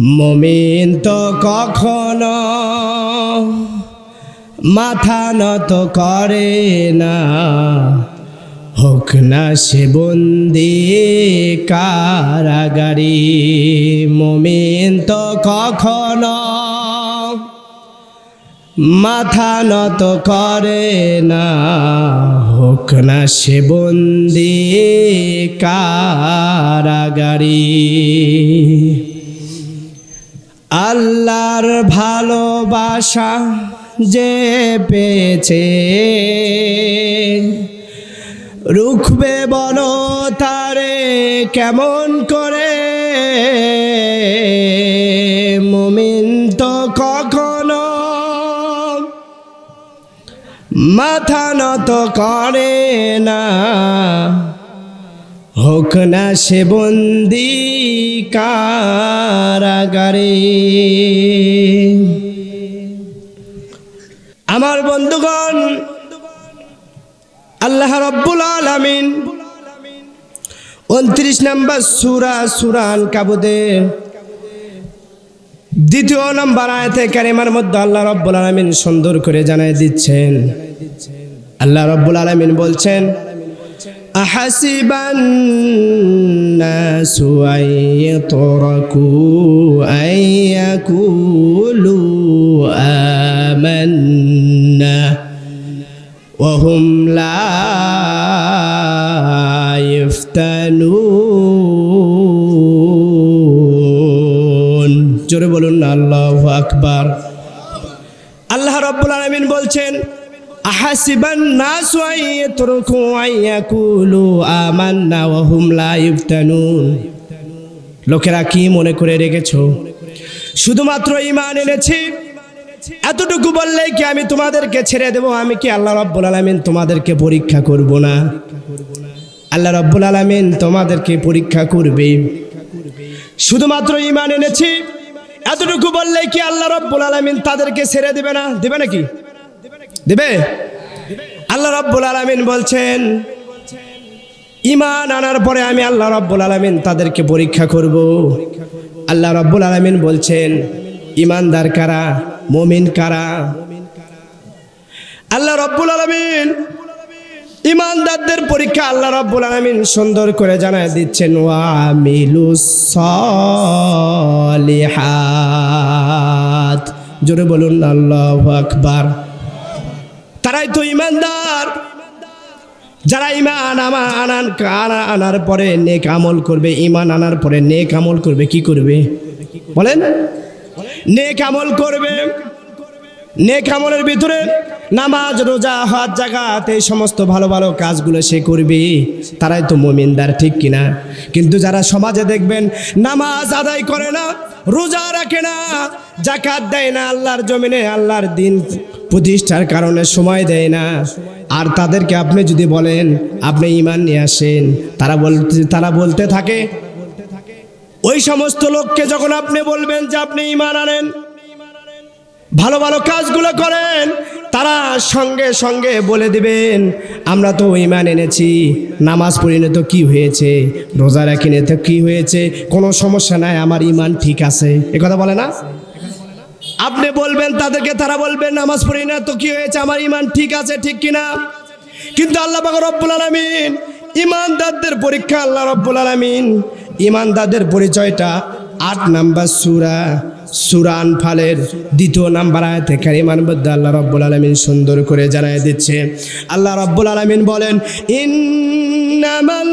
মমিন তো কখনো মাথা নত করে না। হোক না সে বন্দি কারাগারি। মমিন তো কখনো মাথা নত করে না। হোক না সে বন্দি কারাগারি। আল্লাহর ভালোবাসা যে পেয়েছে, রুখবে বল তারে কেমন করে? মমিন তো কখনো মাথা নত করে না। হোক না সে বন্দি কারাগারে। আমার বন্ধুগণ, আল্লাহ রব্বুল আলামিন উনত্রিশ নম্বর সুরা সুরান কাবুদে দ্বিতীয় নম্বর আয়তে কারিমার মধ্যে আল্লাহ রব্বুল আলামিন সুন্দর করে জানাই দিচ্ছেন। আল্লাহ রব্বুল আলামিন বলছেন أحسب الناس أن يتركوا أن يقولوا آمنا وهم لا يفتنون জোরে বলুন না আল্লাহ আকবার আল্লাহ রব্বুল আলমিন বলছেন আহাসিবান নাসু আইয়াতরুকু আইয়াকুলু আমান্না ওয়া হুম লা ইফতানুন লোকেরা কি মনে করে রেখেছো? শুধুমাত্র ঈমান এনেছি। এতটুকু বললে কি আমি তোমাদেরকে ছেড়ে দেব? আমি কি আল্লাহ রব্বুল আলামিন তোমাদেরকে পরীক্ষা করব না? আল্লাহ রব্বুল আলামিন তোমাদেরকে পরীক্ষা করবে। শুধুমাত্র ঈমান এনেছি। এতটুকু বললে কি আল্লাহ রব্বুল আলামিন তাদেরকে ছেড়ে দেবে না? দেবে নাকি? দেবে? আল্লাহ রব্বুল আলামিন বলছেন ইমান আনার পরে আমি আল্লাহ রব্বুল আলামিন তাদেরকে পরীক্ষা করব। আল্লাহ রব্বুল আলামিন বলছেন ইমানদার কারা? মমিন কারা? আল্লাহ রব্বুল আলামিন ইমানদারদের পরীক্ষা আল্লাহ রব্বুল আলামিন সুন্দর করে জানায় দিচ্ছেন, ওয়ামিলুস সলিহাত। জোরে বলুন, আল্লাহ আকবার। তারাই তো ইমানদার, যারা ইমান আমা আনান আনা আনার পরে নেক আমল করবে ইমান আনার পরে নেক আমল করবে, কি করবে? বলেন? নেক আমল করবে। নেক আমলের ভিতরে নামাজ, রোজা হাত জাগাত এই সমস্ত ভালো ভালো কাজগুলো সে করবে। তারাই তো মোমিনদার, ঠিক কিনা কিন্তু যারা সমাজে দেখবেন নামাজ আদায় করে না, রোজা রাখে না জাকাত দেয় না, আল্লাহর জমিনে, আল্লাহর দিন প্রতিষ্ঠার কারণে সময় দেয় না। আর তাদেরকে আপনি যদি বলেন, আপনি ইমান নিয়ে আসেন, তারা বলতে তারা বলতে থাকে। ওই সমস্ত লোককে যখন আপনি বলবেন যে আপনি ইমান আনেন, ভালো ভালো কাজগুলো করেন, তারা সঙ্গে সঙ্গে বলে দিবেন, আমরা তো ইমান এনেছি, নামাজ পড়িনে তো কি হয়েছে, রোজা রাখিনে তো কি হয়েছে, কোনো সমস্যা নাই, আমার ইমান ঠিক আছে। এ কথা বলে না? আপনি বলবেন, তাদেরকে তারা বলবেন, নামাজ পড়ি না, তো কি হয়েছে? আমার ইমান ঠিক আছে, ঠিক কিনা? কিন্তু আল্লাহ রব্বুল আলামিন ইমানদারদের পরীক্ষা, আল্লাহ রব্বুল আলামিন ইমানদারদের পরিচয়টা আট নাম্বার সুরা সুরান ফালের দ্বিতীয় নাম্বার আয়াতে কারিমার মধ্যে আল্লাহ রব্বুল আলামিন সুন্দর করে জানায় দিচ্ছে। আল্লাহ রব্বুল আলামিন বলেন, ইন্নামাল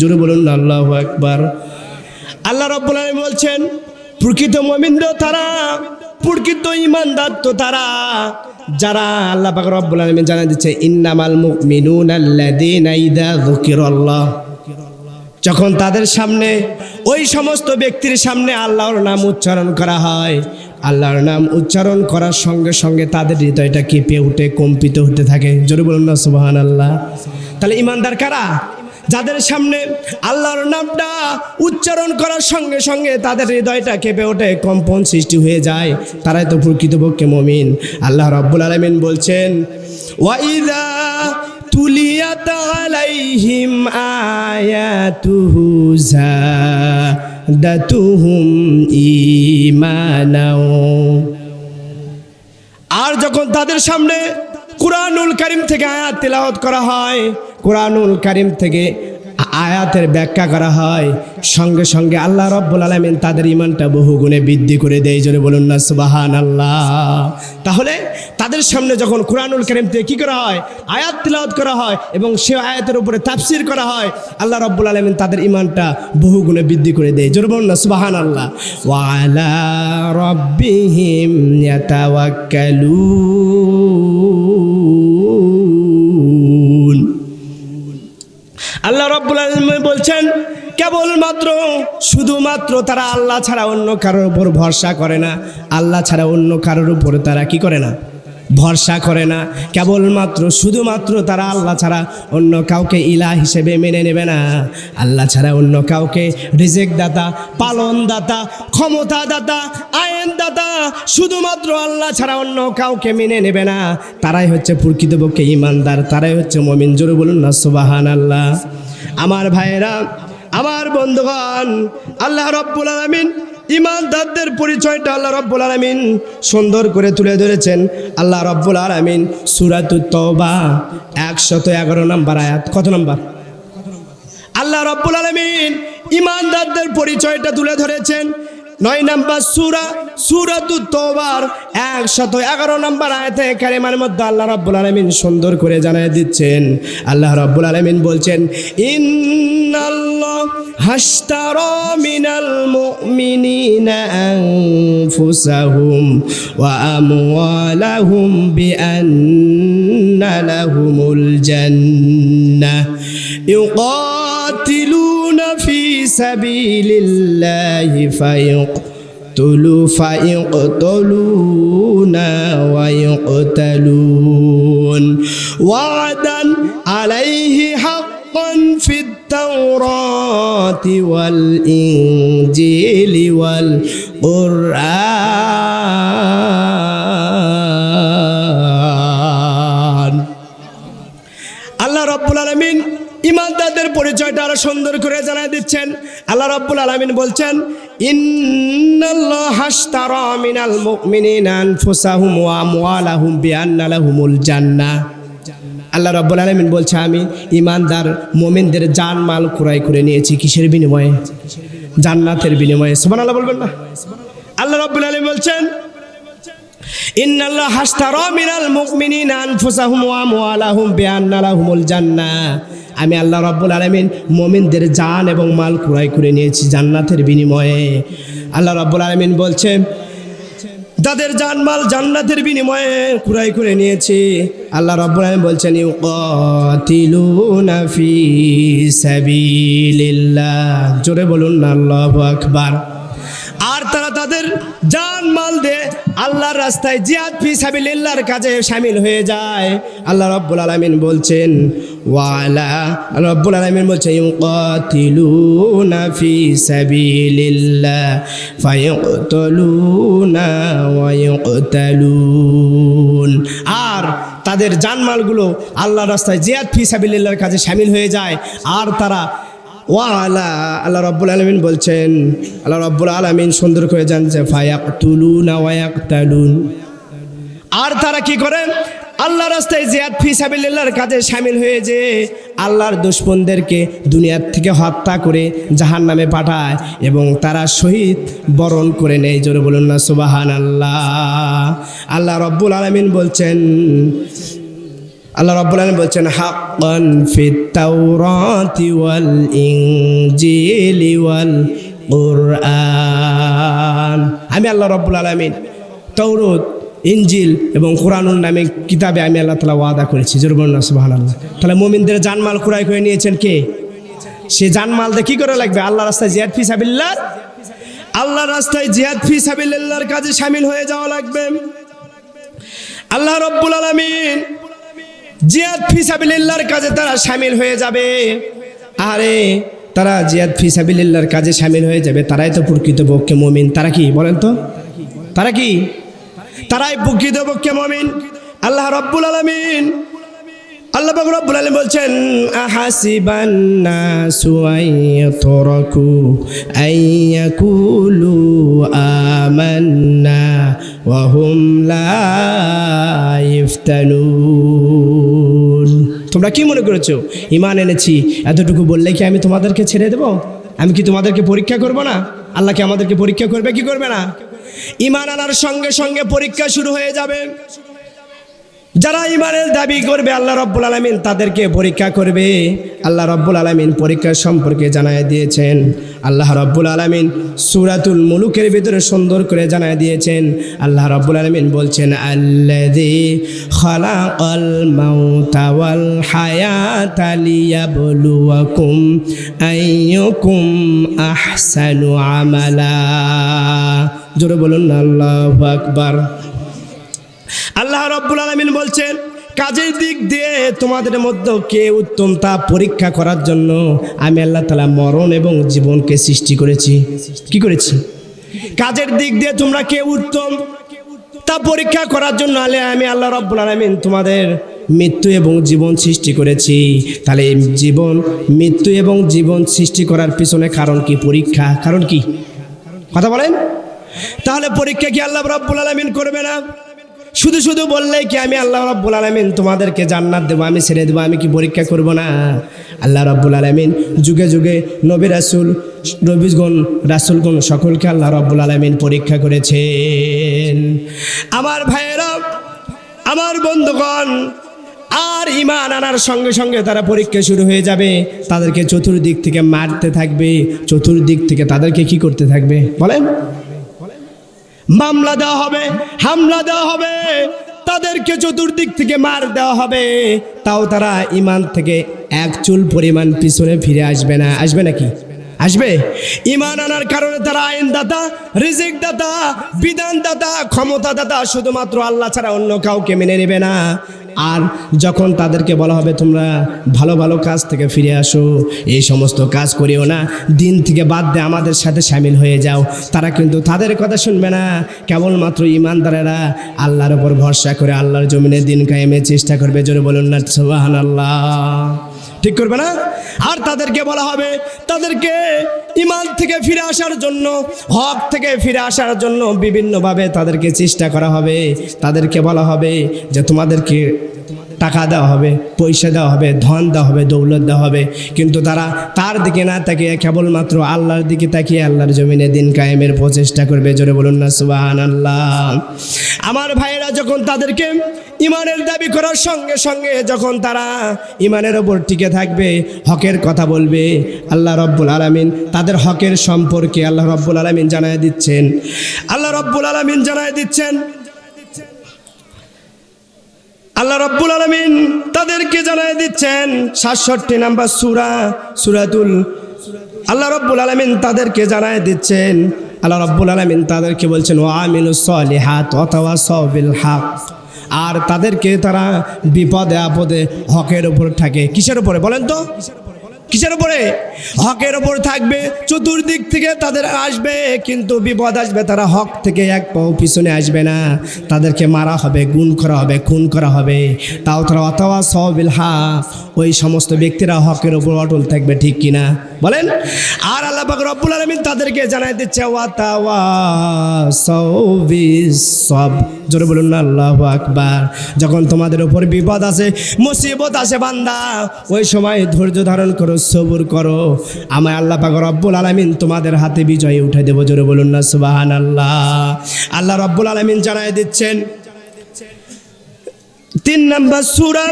জোরে বলুন, আল্লাহ একবার আল্লাহ রব্বুল আলামিন বলছেন, প্রকৃত মমিন্দ তারা, প্রকৃত ইমানদার তো তারা। যারা আল্লাহ পাক রব্বুল আলামিন জানা দিচ্ছে, ইন্নামাল মুমিনুনা আল্লাযীনা ইযা যুকিরাল্লাহ। যখন তাদের সামনে, ওই সমস্ত ব্যক্তির সামনে আল্লাহর নাম উচ্চারণ করা হয়, আল্লাহর নাম উচ্চারণ করার সঙ্গে সঙ্গে তাদের হৃদয়টা কেঁপে উঠে, কম্পিত হতে থাকে। জোরে বলুন না সুবাহান আল্লাহ তাহলে ইমানদার কারা? যাদের সামনে আল্লাহর নামটা উচ্চারণ করার সঙ্গে সঙ্গে তাদের হৃদয়টা কেঁপে ওঠে, কম্পন সৃষ্টি হয়ে যায়। তারাই তো প্রকৃতপক্ষে মমিন। আল্লাহ রব্বুল আলমিন বলছেন ওয়াইদা তুলিয়াত আলাইহিম আয়াতুহু আর যখন তাদের সামনে কুরআনুল কারিম থেকে আয়াত তেলাওয়াত করা হয় কুরআনুল কারিম থেকে আয়াতের ব্যাখ্যা করা হয়। সঙ্গে সঙ্গে আল্লাহ রব্বুল আলমিন তাদের ইমানটা বহু গুণে বৃদ্ধি করে দেয়। জোরে বলুন না সুবাহান আল্লাহ তাহলে তাদের সামনে যখন কুরআনুল কারিম থেকে কী করা হয়? আয়াত তিলাওয়াত করা হয় এবং সে আয়াতের উপরে তাফসির করা হয়, আল্লাহ রব্বুল আলমিন তাদের ইমানটা বহু গুণে বৃদ্ধি করে দেয়। জোরে বলুন না সুবাহান আল্লাহ ওয়ালা রব্বিহিম ইয়াতাওয়াক্কালুন। আল্লাহ রব্বুল আলমী বলছেন, কেবলমাত্র, শুধুমাত্র তারা আল্লাহ ছাড়া অন্য কারোর উপর ভরসা করে না। আল্লাহ ছাড়া অন্য কারোর উপর তারা কি করে না? ভরসা করে না। কেবলমাত্র, শুধুমাত্র তারা আল্লাহ ছাড়া অন্য কাউকে ইলা হিসেবে মেনে নেবে না। আল্লাহ ছাড়া অন্য কাউকে রিজেক দাতা পালন দাতা ক্ষমতা দাতা আইন দাতা শুধুমাত্র আল্লাহ ছাড়া অন্য কাউকে মেনে নেবে না। তারাই হচ্ছে প্রকৃতপক্ষে ইমানদার, তারাই হচ্ছে মমিন। জোরে বলুন না সুবাহান আল্লাহ আমার ভাইয়েরা, আমার বন্ধুগণ, আল্লাহ রব্বুল আলমিন ইমানদারদের পরিচয়টা আল্লাহ রব্বুল আলমিন সুন্দর করে তুলে ধরেছেন। আল্লাহ রব্বুল আলমিন সুরাতুত তওবা একশত এগারো নম্বর আয়াত। কত নম্বর? আল্লাহ রব্বুল আলমিন ইমানদারদের পরিচয়টা তুলে ধরেছেন। নয় নাম্বার সুরা সুরাতু তোবার একশত এগারো নাম্বার আয়তে কারিমার মধ্যে আল্লাহ রব্বুল আলমিন সুন্দর করে জানাই দিচ্ছেন। আল্লাহ রব্বুল আলমিন বলছেন, ইন্নাল্লাহ হাস্তারা মিনাল ওয়া سبيل الله فيقتلوا فيقتلون ويقتلون وعدا عليه حقا في التوراة والإنجيل والقرآن. পরিচয়টা আরও সুন্দর করে জানাই দিচ্ছেন। আল্লাহ রব্বুল আলমিন বলছেন, ইন্নাল্লাহ হাসতারা মিনাল মুমিনিনা আনফুসাহুম ওয়া আমওয়ালাহুম বিআন্না লাহুমুল জান্নাহ। আল্লাহ রব্বুল আলমিন বলছে, আমি ইমানদার মোমিনদের জান মাল ক্রয় করে নিয়েছি কিসের বিনিময়ে? জান্নাতের বিনিময়ে। সুবহানাল্লাহ বলবেন না? আল্লাহ রব্বুল আলমিন বলছেন ইন্নাল্লাহ মিনাল ওয়া আমি আল্লাহ রব্বুল আলামিন মুমিনদের জান এবং মাল ক্রয় করে নিয়েছি জান্নাতের বিনিময়ে। আল্লাহ রাব্বুল আলমিন বলছে, তাদের জানমাল জান্নাতের বিনিময়ে ক্রয় করে নিয়েছি। আল্লাহ রাব্বুল আলামিন বলছেন, ইউকাতিলুনা ফি সাবিলিল্লাহ। জোরে বলুন আল্লাহু আকবার। আর তারা তাদের জান মাল দিয়ে আল্লাহর রাস্তায় জিয়াদ ফি সাবিলিল্লাহর কাজে শামিল হয়ে যায়। আল্লাহ রাব্বুল আলামিন বলছেন, ওয়ালা রব্বুল আলামিন বলছেন, ইউকাতিলুনা ফি সাবিলিল্লাহ ফায়াকতুলুনা ওয়া ইউকতালুন আর তাদের জানমালগুলো আল্লাহর রাস্তায় জিয়াদ ফি সাবিলিল্লাহর কাজে শামিল হয়ে যায়। আর তারা আল্লাহ রব্বুল আলমিন বলছেন, আল্লাহ রব্বুল আলমিন সুন্দর করে জানছে ফায়াক তুলুন ওয়াক তালুন আর তারা কি করেন আল্লাহ রাস্তায় জিয়াদ ফি সাবিল্লাহর কাজে সামিল হয়ে যে আল্লাহর দুশ্মনদেরকে দুনিয়ার থেকে হত্যা করে জাহান নামে পাঠায় এবং তারা শহীদ বরণ করে নেয়। জোরে বলুন না সুবাহান আল্লাহ আল্লাহ রব্বুল আলমিন বলছেন আল্লাহ রাব্বুল আলামিন বলছেন, হাক্কান ফিত তাওরাতি ওয়াল আমি আল্লাহ রাব্বুল আলামিন তাওরাত, ইনজিল এবং কোরআনুল নামে কিতাবে আমি আল্লাহ তাআলা ওয়াদা করেছি। জোর বলুন সুবহানাল্লাহ। তাহলে মুমিনদের জানমাল ক্রয় করে নিয়েছেন কে? সে জানমাল দিয়ে কি করে লাগবে? আল্লাহ রাস্তায় জিয়াদ ফি সাবিল্লাহ? আল্লাহ রাস্তায় জিয়াদ ফি সাবিল্লাহর কাজে সামিল হয়ে যাওয়া লাগবে। আল্লাহ রব্বুল আলামিন জিয়াদ ফি সাবিলিল্লাহর কাজে তারা সামিল হয়ে যাবে। আরে, তারা জিয়াদ ফি সাবিলিল্লাহর কাজে সামিল হয়ে যাবে, তারাই তো প্রকৃত পক্ষে মমিন। তারা কি, বলেন তো? তারা কি? তারাই প্রকৃত পক্ষে মমিন। আল্লাহ রব্বুল আলামিন আল্লাহ পাক রব্বুল বলছেন আহাসিবান নাসু আইয়াতরাকু আইয়াকুলু তোমরা কি মনে করেছ? ইমান এনেছি, এতটুকু বললে কি আমি তোমাদেরকে ছেড়ে দেব? আমি কি তোমাদেরকে পরীক্ষা করব না? আল্লাহ কি আমাদেরকে পরীক্ষা করবে? কি করবে না? ইমান আনার সঙ্গে সঙ্গে পরীক্ষা শুরু হয়ে যাবে। যারা ইমানের দাবি করবে, আল্লাহ রব্বুল আলমিন তাদেরকে পরীক্ষা করবে। আল্লাহ রব্বুল আলমিন পরীক্ষার সম্পর্কে জানায় দিয়েছেন। আল্লাহ রব্বুল আলমিন সুরাতুল মুলুকের ভিতরে সুন্দর করে জানায় দিয়েছেন। আল্লাহ রব্বুল আলমিন বলছেন আমালা। জোরে বলুন, আল্লাহ আকবার। আল্লাহ রব্বুল আলমিন বলছেন, কাজের দিক দিয়ে তোমাদের মধ্যে কে উত্তম তা পরীক্ষা করার জন্য আমি আল্লাহ তালা মরণ এবং জীবনকে সৃষ্টি করেছি। কি করেছি? কাজের দিক দিয়ে তোমরা কে উত্তম তা পরীক্ষা করার জন্য আলে আমি আল্লাহ রব্বুল আলমিন তোমাদের মৃত্যু এবং জীবন সৃষ্টি করেছি। তাহলে জীবন, মৃত্যু এবং জীবন সৃষ্টি করার পিছনে কারণ কি পরীক্ষা? কারণ কি? কথা বলেন? তাহলে পরীক্ষা কি আল্লাহ রব্বুল আলমিন করবে না? শুধু শুধু বললে কি, আমি আল্লাহ রব্বুল আলমিন তোমাদেরকে জান্নাত দেবো, আমি ছেড়ে দেবো, আমি কি পরীক্ষা করব না? আল্লাহ রব্বুল আলমিন যুগে যুগে নবী রাসুল রবিগণ রাসুলগণ সকলকে আল্লাহ রব্বুল আলমিন পরীক্ষা করেছেন। আমার ভাইয়েরা, আমার বন্ধুগণ, আর ইমান আনার সঙ্গে সঙ্গে তারা পরীক্ষা শুরু হয়ে যাবে। তাদেরকে চতুর্দিক থেকে মারতে থাকবে, চতুর্দিক থেকে তাদেরকে কি করতে থাকবে? বলেন। মামলা দেওয়া হবে, হামলা দেওয়া হবে, তাদেরকে চতুর্দিক থেকে মার দেওয়া হবে। তাও তারা ইমান থেকে এক চুল পরিমাণ পিছনে ফিরে আসবে না। আসবে নাকি? আসবে? ইমান আনার কারণে তারা আইনদাতা রিজিক দাতা বিধান দাতা ক্ষমতা দাতা শুধুমাত্র আল্লাহ ছাড়া অন্য কাউকে মেনে নেবে না। আর যখন তাদেরকে বলা হবে, তোমরা ভালো ভালো কাজ থেকে ফিরে আসো, এই সমস্ত কাজ করিও না, দিন থেকে বাদ দিয়ে আমাদের সাথে সামিল হয়ে যাও। তারা কিন্তু তাদের কথা শুনবে না। কেবলমাত্র ইমানদারেরা আল্লাহর ওপর ভরসা করে আল্লাহর জমিনে দিন কায়েমের চেষ্টা করবে। জোরে বলুন না সুবাহান আল্লাহ ঠিক করবে না? আর তাদেরকে বলা হবে, তাদেরকে ইমান থেকে ফিরে আসার জন্য, হক থেকে ফিরে আসার জন্য বিভিন্নভাবে তাদেরকে চেষ্টা করা হবে। তাদেরকে বলা হবে যে, তোমাদেরকে টাকা দেওয়া হবে, পয়সা দেওয়া হবে, ধন দেওয়া হবে, দৌলত দেওয়া হবে। কিন্তু তারা তার দিকে না তাকিয়ে কেবলমাত্র আল্লাহর দিকে তাকিয়ে আল্লাহর জমিনে দিন কায়েমের প্রচেষ্টা করবে। জোরে বলুন না সুবাহান আল্লাহ আমার ভাইয়েরা, যখন তাদেরকে ইমানের দাবি করার সঙ্গে সঙ্গে যখন তারা ইমানের ওপর টিকে থাকবে, হকের কথা বলবে, আল্লাহ রব্বুল আলমিন তাদের হকের সম্পর্কে আল্লাহ রব্বুল আলমিন জানায় দিচ্ছেন। আল্লাহ রব্বুল আলমিন জানায় দিচ্ছেন আল্লাহ রব্বুল আলমিন তাদেরকে জানাই দিচ্ছেন সাতষট্টি নাম্বার সুরা, সুরাতুল আল্লাহ রব্বুল আলমিন তাদেরকে জানাই দিচ্ছেন। আল্লাহ রব্বুল আলমিন তাদেরকে বলছেন ও আমিনু সলিহাত অথবা সবিল হাক। আর তাদেরকে তারা বিপদে আপদে হকের উপর থাকে। কিসের উপরে বলেন তো? কিসের উপরে? হকের ওপর থাকবে, চতুর্দিক থেকে তাদের আসবে, কিন্তু বিপদ আসবে, তারা হক থেকে এক পাও পিছনে আসবে না। তাদেরকে মারা হবে গুণ করা হবে, খুন করা হবে। তাও তারা অথবা সবিল হা ওই সমস্ত ব্যক্তিরা হকের ওপর অটল থাকবে, ঠিক কিনা বলেন? আর আল্লাহ পাক রব্বুল আলমিন তাদেরকে জানাই দিচ্ছে সব। জোরে বলুন, আল্লাহ আকবার। যখন তোমাদের উপর বিপদ আছে মুসিবত আছে বান্দা, ওই সময় ধৈর্য ধারণ করো সবুর করো। আমায় আল্লাহ পাক রব্বুল আলমিন তোমাদের হাতে বিজয় উঠে দেবো। জোরে বলুন না সুবাহান আল্লাহ আল্লাহ রব্বুল আলমিন জানাই দিচ্ছেন, তিন নম্বর সুরা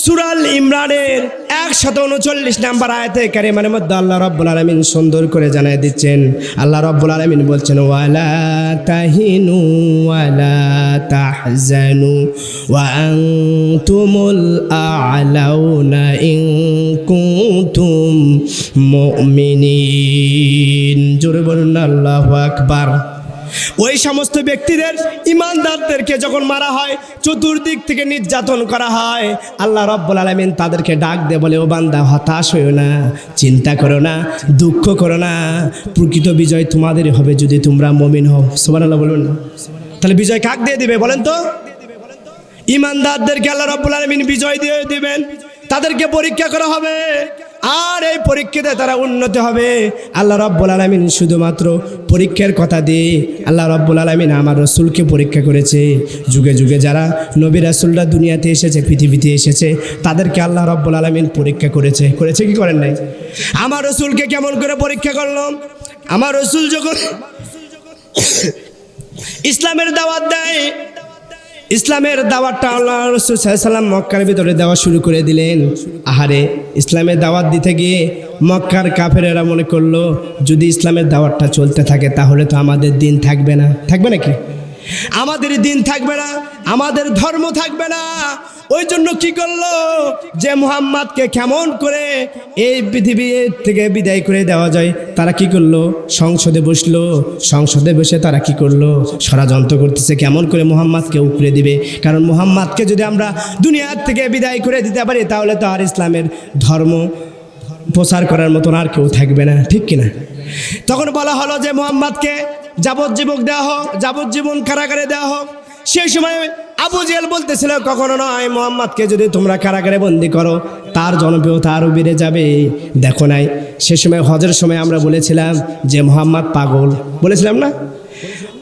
সুরাল ইমরানের একশত উনচল্লিশ নাম্বার আয়তে কারিমানের মধ্যে আল্লাহ রব্বুল আলমিন সুন্দর করে জানাই দিচ্ছেন। আল্লাহ রব্বুল আলমিন বলছেন, ওয়ালা তাহিনু ওয়ালা তাহজানু ওয়া আনতুমুল আ'লাউনা ইন কুনতুম মুমিনিন। জোরে বলুন, আল্লাহু আকবার। ওই সমস্ত ব্যক্তিদের ইমানদারদেরকে যখন মারা হয়, চতুর্দিক থেকে নির্যাতন করা হয়। আল্লাহ রব্বুল আলমিন তাদেরকে ডাক দে বলে, ও বান্দা, হতাশ হইও না, চিন্তা করো না, দুঃখ করো না। প্রকৃত বিজয় তোমাদেরই হবে যদি তোমরা মমিন হও। সোমান আল্লাহ বলুন। তাহলে বিজয় কাক দিয়ে দিবে বলেন তো? ইমানদারদেরকে আল্লাহ রব্বুল আলমিন বিজয় দিয়ে দিবেন। তাদেরকে পরীক্ষা করা হবে। আর এই পরীক্ষাতে তারা উন্নতি হবে। আল্লাহ রব্বুল আলমিন শুধুমাত্র পরীক্ষার কথা দিয়ে আল্লাহ রব্বুল আলমিন আমার রসুলকে পরীক্ষা করেছে। যুগে যুগে যারা নবী রাসুলরা দুনিয়াতে এসেছে, পৃথিবীতে এসেছে, তাদেরকে আল্লাহ রব্বুল আলমিন পরীক্ষা করেছে। করেছে কি করেন নাই? আমার রসুলকে কেমন করে পরীক্ষা করল আমার রসুল যখন ইসলামের দাওয়াত দেয় ইসলামের দাওয়াতটা আল্লাহ রসুল সাল্লাম মক্কার ভিতরে দেওয়া শুরু করে দিলেন। আহারে, ইসলামের দাওয়াত দিতে গিয়ে মক্কার কাফেরেরা মনে করল, যদি ইসলামের দাওয়াতটা চলতে থাকে তাহলে তো আমাদের দিন থাকবে না। থাকবে নাকি? আমাদের দিন থাকবে না, আমাদের ধর্ম থাকবে না ওই জন্য কি করল? যে মুহাম্মাদকে কেমন করে এই পৃথিবী থেকে বিদায় করে দেওয়া যায়, তারা কি করল? সংসদে বসল। সংসদে বসে তারা কি করল? ষড়যন্ত্র করতেছে, কেমন করে মুহাম্মাদকে উপরে দিবে? কারণ মুহাম্মাদকে যদি আমরা দুনিয়ার থেকে বিদায় করে দিতে পারি, তাহলে তো আর ইসলামের ধর্ম প্রচার করার মতন আর কেউ থাকবে না, ঠিক কিনা? তখন বলা হলো যে, মোহাম্মদকে যাবজ্জীবক দেওয়া হোক, যাবজ্জীবন কারাগারে দেওয়া হোক। সেই সময় আবু জেল বলতেছিল, কখনো নয় মোহাম্মদকে যদি তোমরা কারাগারে বন্দি করো, তার জনপ্রিয়তা আরও বেড়ে যাবে। দেখো নাই, সে সময় হজের সময় আমরা বলেছিলাম যে মোহাম্মদ পাগল। বলেছিলাম না?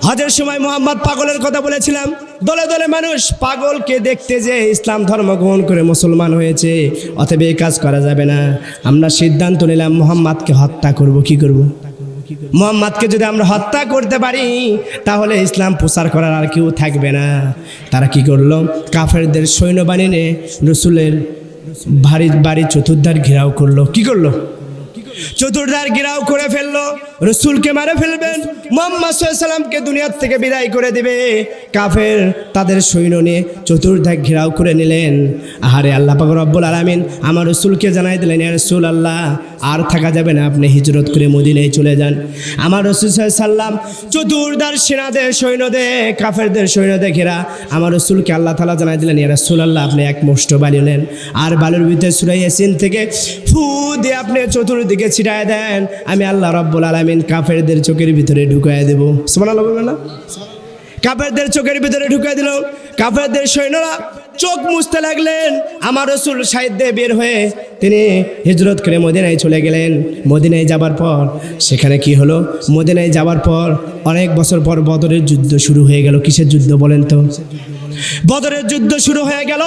হজের সময় মোহাম্মদ পাগলের কথা বলেছিলাম। দলে দলে মানুষ পাগলকে দেখতে যে ইসলাম ধর্ম গ্রহণ করে মুসলমান হয়েছে, অতএব এই কাজ করা যাবে না। আমরা সিদ্ধান্ত নিলাম মোহাম্মদকে হত্যা করব, কি করব। মোহাম্মদকে যদি আমরা হত্যা করতে পারি, তাহলে ইসলাম প্রচার করার আর কেউ থাকবে না। তারা কি করল? কাফেরদের সৈন্যবাহিনী নিয়ে রসুলের বাড়ি বাড়ি চতুর্ধার ঘেরাও করল। কি করল? চতুর্ধার গিরাও করে ফেলল। রসুলকে মারে ফেলবেন। মোহাম্মদ দুনিয়ার থেকে বিদায় করে দিবে। কাফের তাদের সৈন্য নিয়ে চতুর্ধার ঘেরাও করে নিলেন। আহারে আল্লাহ পাক রব্বুল আলামিন আমার রসুলকে জানাই দিলেন রসুল আল্লাহ আর থাকা যাবে না। আপনি হিজরত করে মদিনায় চলে যান। আমার রসুল সাল্লাম চতুর্দার সেনাদের, সৈন্যদের, কাফেরদের, সৈন্যদের ঘেরা। আমার রসুলকে আল্লাহ তালা জানাই দিলেন রসুল আল্লাহ আপনি এক মুষ্ট বালি নেন। আর বালুর ভিতরে সুরাই ইয়াসিন থেকে ফু দিয়ে আপনি চতুর্দিকে ছিটায় দেন। আমি আল্লাহ রব্বুল আলমিন কাফেরদের চোখের ভিতরে ঢুকায় দেবো। সমান আল্লাহ না? কাফেরদের চোখের ভিতরে ঢুকায় দিল। কাফেরদের সৈন্যরা চোখ মুছতে লাগলেন। আমার রসুল সাহিত্যে বের হয়ে তিনি হিজরত করে মদিনায় চলে গেলেন। মদিনায় যাবার পর সেখানে কি হলো? মদিনায় যাবার পর অনেক বছর পর বদরের যুদ্ধ শুরু হয়ে গেল। কিসের যুদ্ধ বলেন তো? বদরের যুদ্ধ শুরু হয়ে গেল।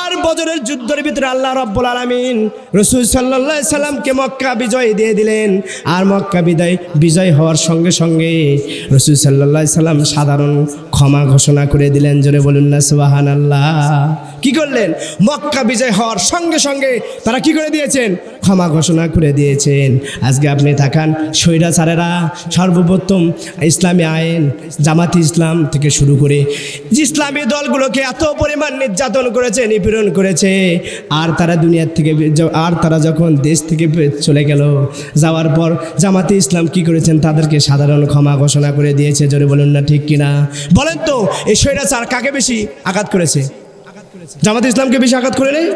আর বদরের যুদ্ধের ভিতরে আল্লাহ রব্বুল আলমিন রসুল সাল্লাহ সাল্লামকে মক্কা বিজয় দিয়ে দিলেন। আর মক্কা বিদায়, বিজয় হওয়ার সঙ্গে সঙ্গে রসুল সাল্লাহ সাল্লাম সাধারণ ক্ষমা ঘোষণা করে দিলেন। জোরে বলুন না সুবাহান আল্লাহ কি করলেন? মক্কা বিজয় হওয়ার সঙ্গে সঙ্গে তারা কি করে দিয়েছেন? ক্ষমা ঘোষণা করে দিয়েছেন। আজকে আপনি থাকান সৈরা সারেরা সর্বপ্রথম ইসলামী আইন, জামাতি ইসলাম থেকে শুরু করে ইসলামী দলগুলোকে এত পরিমাণ নির্যাতন করেছে, নিপীড়ন করেছে, আর তারা দুনিয়ার থেকে আর তারা যখন দেশ থেকে চলে গেল, যাওয়ার পর জামাতি ইসলাম কি করেছেন তাদেরকে সাধারণ ক্ষমা ঘোষণা করে দিয়েছে, জোরে বলুন না ঠিক কিনা? বলেন তো, এই স্বৈরাচার কাকে বেশি আঘাত করেছে? জামাত ইসলামকে বেশি আঘাত করে নেই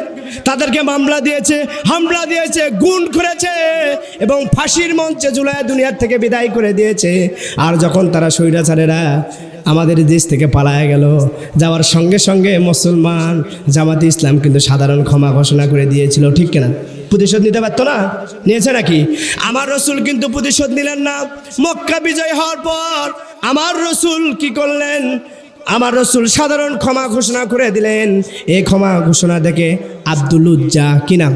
তাদেরকে মামলা দিয়েছে, হামলা দিয়েছে, গুণ করেছে এবং ফাঁসির মঞ্চে জুলাই দুনিয়ার থেকে বিদায় করে দিয়েছে। আর যখন তারা স্বৈরাচারেরা আমাদের দেশ থেকে পালায় গেল, যাওয়ার সঙ্গে সঙ্গে মুসলমান জামাতে ইসলাম কিন্তু সাধারণ ক্ষমা ঘোষণা করে দিয়েছিল, ঠিক কিনা? প্রতিশোধ নিতে পারতো না? নিয়েছে নাকি? আমার রসুল কিন্তু প্রতিশোধ নিলেন না। মক্কা বিজয় হওয়ার পর আমার রসুল কি করলেন? আমার রসুল সাধারণ ক্ষমা ঘোষণা করে দিলেন। এই ক্ষমা ঘোষণা দেখে আব্দুল উজ্জা কি নাম?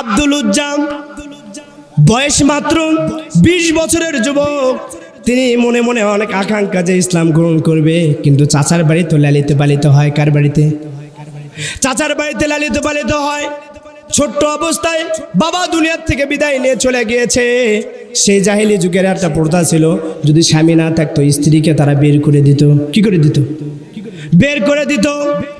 আব্দুল উজ্জাম বয়স মাত্র বিশ বছরের যুবক। তিনি মনে মনে অনেক আকাঙ্ক্ষা যে ইসলাম গ্রহণ করবে, কিন্তু চাচার বাড়ি তো লালিতে পালিত হয় কার বাড়িতে? চাচার বাড়িতে লালিত পালিত হয়। ছোট্ট অবস্থায় বাবা দুনিয়ার থেকে বিদায় নিয়ে চলে গিয়েছে। সেই জাহিলি যুগের একটা প্রথা ছিল। যদি স্বামী না থাকতো, স্ত্রীকে তারা বের করে দিত। কি করে দিত? বের করে দিত।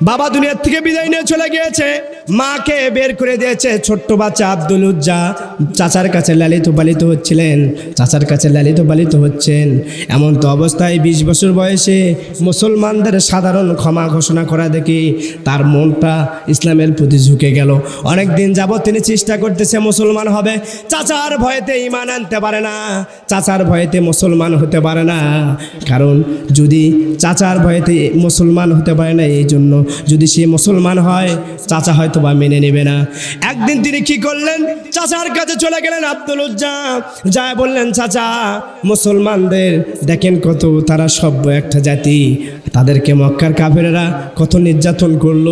বাবা দুনিয়ার থেকে বিদায় নিয়ে চলে গিয়েছে। মাকে বের করে দিয়েছে ছোট্ট বাচ্চা আব্দুল উজ্জা। চাচার কাছে লালিত পালিত হচ্ছিলেন। চাচার কাছে লালিত পালিত হচ্ছেন। এমন তো অবস্থায় বিশ বছর বয়সে মুসলমানদের সাধারণ ক্ষমা ঘোষণা করা দেখি তার মনটা ইসলামের প্রতি ঝুঁকে গেল। অনেক দিন যাবৎ তিনি চেষ্টা করতেছে মুসলমান হবে। চাচার ভয়েতে ইমান আনতে পারে না। চাচার ভয়েতে মুসলমান হতে পারে না। কারণ যদি চাচার ভয়েতে মুসলমান হতে পারে না, এই জন্য যদি সে মুসলমান হয়, চাচা হয়তো বা মেনে নেবে না। একদিন তিনি কি করলেন? চাচার কাছে চলে গেলেন আব্দুল উজ্জা। যা বললেন, চাচা, মুসলমানদের দেখেন কত তারা সভ্য একটা জাতি। তাদেরকে মক্কার কাফেরেরা কত নির্যাতন করল,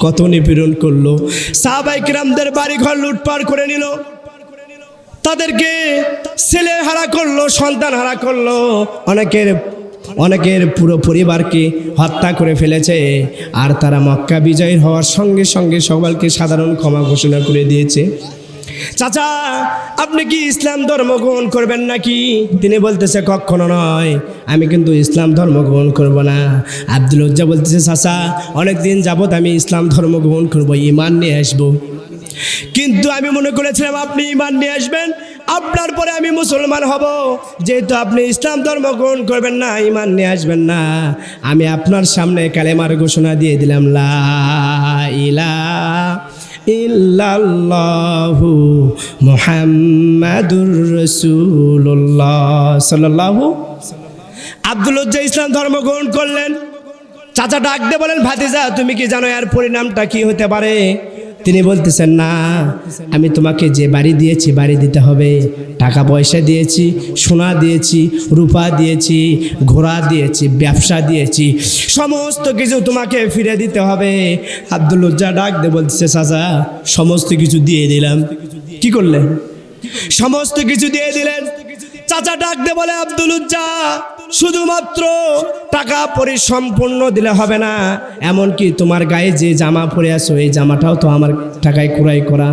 কত নিপীড়ন করল। সাহাবাই কিরামদের বাড়ি ঘর লুটপাট করে নিল। তাদেরকে ছেলে হারা করল, সন্তান হারা করল। অনেকের অনেকের পুরো পরিবারকে হত্যা করে ফেলেছে আর তারা মক্কা বিজয় হওয়ার সঙ্গে সঙ্গে সকলকে সাধারণ ক্ষমা ঘোষণা করে দিয়েছে। চাচা, আপনি কি ইসলাম ধর্ম গ্রহণ করবেন নাকি? তিনি বলতেছে, কখনো নয়। আমি কিন্তু ইসলাম ধর্ম গ্রহণ করব না। আব্দুল উজ্জা বলতেছে, চাচা অনেক দিন যাবৎ আমি ইসলাম ধর্ম গ্রহণ করব, ইমান নিয়ে আসব। কিন্তু আমি মনে করেছিলাম আপনি ইমান নিয়ে আসবেন, আপনার পরে আমি মুসলমান হব। যেহেতু আপনি ইসলাম ধর্ম গ্রহণ করবেন না ইমান নিয়ে আসবেন না। আমি আপনার সামনে কালেমার ঘোষণা দিয়ে দিলাম, লা ইল্লাল্লাহু মুহাম্মাদুর রাসূলুল্লাহ সাল্লাল্লাহু আব্দুল উজ্জা ইসলাম ধর্ম গ্রহণ করলেন। চাচা ডাক দিয়ে বলেন, ভাতিজা, তুমি কি জানো এর পরিণামটা কি হতে পারে? তিনি বলতেছেন, না, আমি তোমাকে যে বাড়ি দিয়েছি, বাড়ি দিতে হবে। টাকা পয়সা দিয়েছি, সোনা দিয়েছি, রূপা দিয়েছি, ঘোড়া দিয়েছি, ব্যবসা দিয়েছি। সমস্ত কিছু তোমাকে ফিরে দিতে হবে। আব্দুল উজ্জা ডাক দে বলতেছে, চাচা, সমস্ত কিছু দিয়ে দিলাম। কি করলেন? সমস্ত কিছু দিয়ে দিলেন। চাচা ডাক দে বলে আব্দুল উজ্জা, শুধুমাত্র টাকা পরিসম্পূর্ণ দিলে হবে না, এমনকি তোমার গায়ে যে জামা পরে আছো, এই জামাটাও তো আমার টাকায় কুড়াই করা।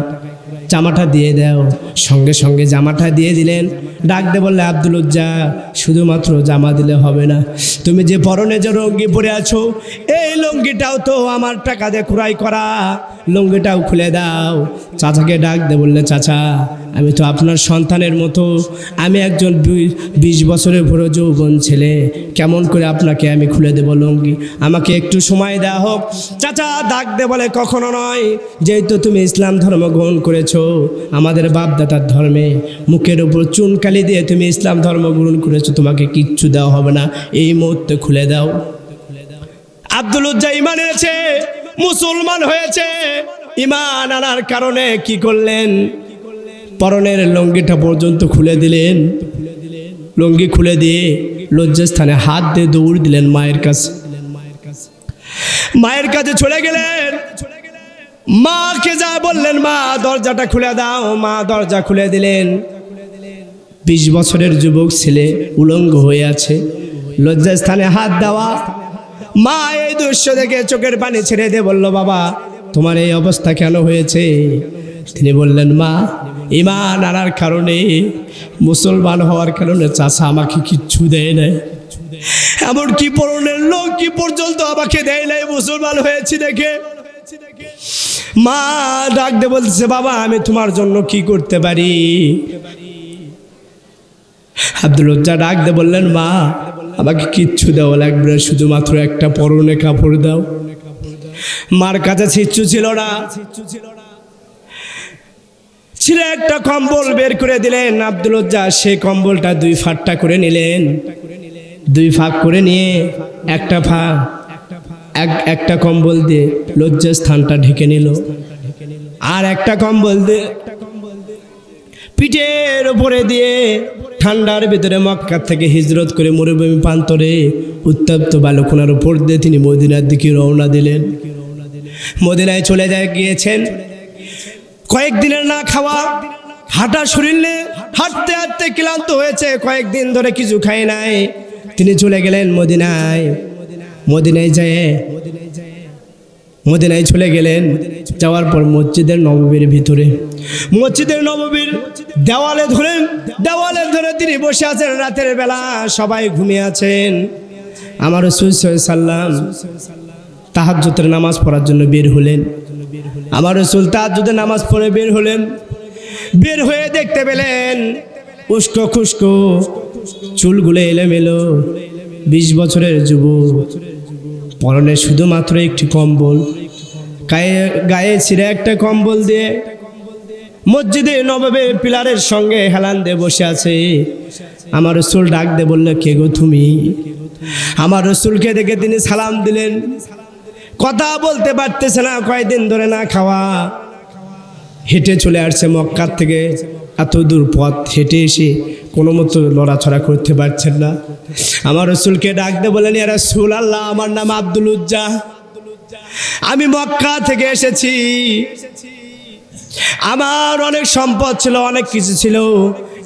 জামাটা দিয়ে দাও। সঙ্গে সঙ্গে জামাটা দিয়ে দিলেন। ডাক দে বললে আব্দুল উজ্জা, শুধুমাত্র জামা দিলে হবে না। তুমি যে পরনে যে লুঙ্গি পরে আছো, এই লুঙ্গিটাও তো আমার টাকা দিয়ে কুড়াই করা। লুঙ্গিটাও খুলে দাও। চাচাকে ডাক দে বললে, চাচা আমি তো আপনার সন্তানের মতো। আমি একজন বিশ বছরের বুড়ো যৌবন ছেলে। কেমন করে আপনাকে আমি খুলে দেবো লুঙ্গি? আমাকে একটু সময় দেওয়া হোক। চাচা, ডাক দে বলে কখনো নয়। যেহেতু তুমি ইসলাম ধর্ম গ্রহণ করেছ, আমাদের বাপদাতার ধর্মে মুখের উপর চুনকালি দিয়ে তুমি ইসলাম ধর্ম গ্রহণ করেছ, তোমাকে কিচ্ছু দেওয়া হবে না। এই মুহূর্তে খুলে দাও। আব্দুল উজ্জা ইমান মুসলমান হয়েছে। ইমান আনার কারণে কি করলেন? পরনের লঙ্গিটা পর্যন্ত খুলে দিলেন। লঙ্গি খুলে দিয়ে লজ্জাস্থানে হাত দিয়ে দৌড় দিলেন মায়ের কাছে। মায়ের কাছে চলে গেলেন। মাকে যা বললেন, মা, দরজাটা খুলে দাও। মা দরজা খুলে দিলেন। বিশ বছরের যুবক ছেলে উলঙ্গ হয়ে আছে। লজ্জাস্থানে হাত দেওয়া। মা এই দৃশ্য দেখে চোখের পানি ছেড়ে দিয়ে বলল, বাবা, তোমার এই অবস্থা কেন হয়েছে? তিনি বললেন, মা ইমান আনার কারণে, মুসলমান হওয়ার কারণে চাষা আমাকে কিচ্ছু দেয় নাই। এমনকি পরনের লোক কি পর্যন্ত আমাকে দেয় নাই, মুসলমান হয়েছি দেখে। মা ডাক দে বলতেছে, বাবা, আমি তোমার জন্য কি করতে পারি? আব্দুল উজ্জা ডাক দে বললেন, মা, আমাকে কিচ্ছু দেওয়া লাগবে না, শুধুমাত্র একটা পরনে কাপড় দাও। মার কাছে ছিচ্ছু ছিল না। ছিচ্ছু ছিল একটা কম্বল বের করে দিলেন। আব্দুল উজ্জা সেই কম্বলটা দুই ফাটটা করে নিলেন। দুই ফাঁক করে নিয়ে একটা ফাঁক, এক, একটা কম্বল দিয়ে লজ্জার স্থানটা ঢেকে নিল। আর একটা কম্বল দিয়ে পিঠের ওপরে দিয়ে ঠান্ডার ভিতরে মক্কা থেকে হিজরত করে মরুভূমি প্রান্তরে উত্তপ্ত বালুকোনার উপর দিয়ে তিনি মদিনার দিকে রওনা দিলেন। মদিনায় চলে যায়, গিয়েছেন। কয়েকদিনের না খাওয়া, হাঁটা শরীরে হাঁটতে হাঁটতে ক্লান্ত হয়েছে, কয়েকদিন ধরে কিছু খায় নাই। তিনি চলে গেলেন মদিনায়। মদিনায় যায়, মদিনায় চলে গেলেন, যাওয়ার পর মসজিদের নববীর ভিতরে। মসজিদের নববীর দেওয়ালে ধরে দেওয়ালে ধরে তিনি বসে আছেন রাতের বেলা, সবাই ঘুমিয়ে আছেন। আমার রসুল সাল্লাম তাহাজ্জুদের নামাজ পড়ার জন্য বের হলেন। আমার রসুল তাহাজ্জুদের নামাজ পড়ে বের হলেন, বের হয়ে দেখতে পেলেন উস্কো খুস্কো চুলগুলো এলোমেলো, বিশ বছরের যুবক। পরনে শুধুমাত্র একটি কম্বল, গায়ে গায়ে ছিঁড়ে একটা কম্বল দিয়ে মসজিদে নবাবে পিলারের সঙ্গে হেলান দিয়ে বসে আছে। আমার রসুল ডাক দে বললে, কে গো তুমি? আমার রসুলকে দেখে তিনি সালাম দিলেন। কথা বলতে পারতেছে না, কয়দিন ধরে না খাওয়া। হেঁটে চলে আসছে মক্কার থেকে। এত দূর পথ, হেঁটে এসে কোনো মতো লড়াছড়া করতে পারছেন না। আমার রসুলকে ডাকতে বলেন এরা রসুল আল্লাহ আমার নাম আব্দুল উজ্জা। আমি মক্কা থেকে এসেছি। আমার অনেক সম্পদ ছিল, অনেক কিছু ছিল।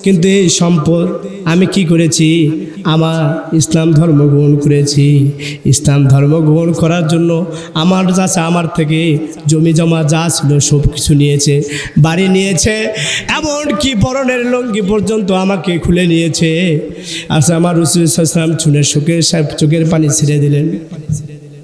কিন্তু এই সম্পদ আমি কি করেছি? আমার ইসলাম ধর্ম গ্রহণ করেছি। ইসলাম ধর্ম গ্রহণ করার জন্য আমার চাচা আমার থেকে জমি জমা যা ছিল সব কিছু নিয়েছে, বাড়ি নিয়েছে এমন কি বরণের লঙ্গি পর্যন্ত আমাকে খুলে নিয়েছে। আচ্ছা আমার রসুল ইসলাম চুনের চোখের চোখের পানি ছেড়ে দিলেন।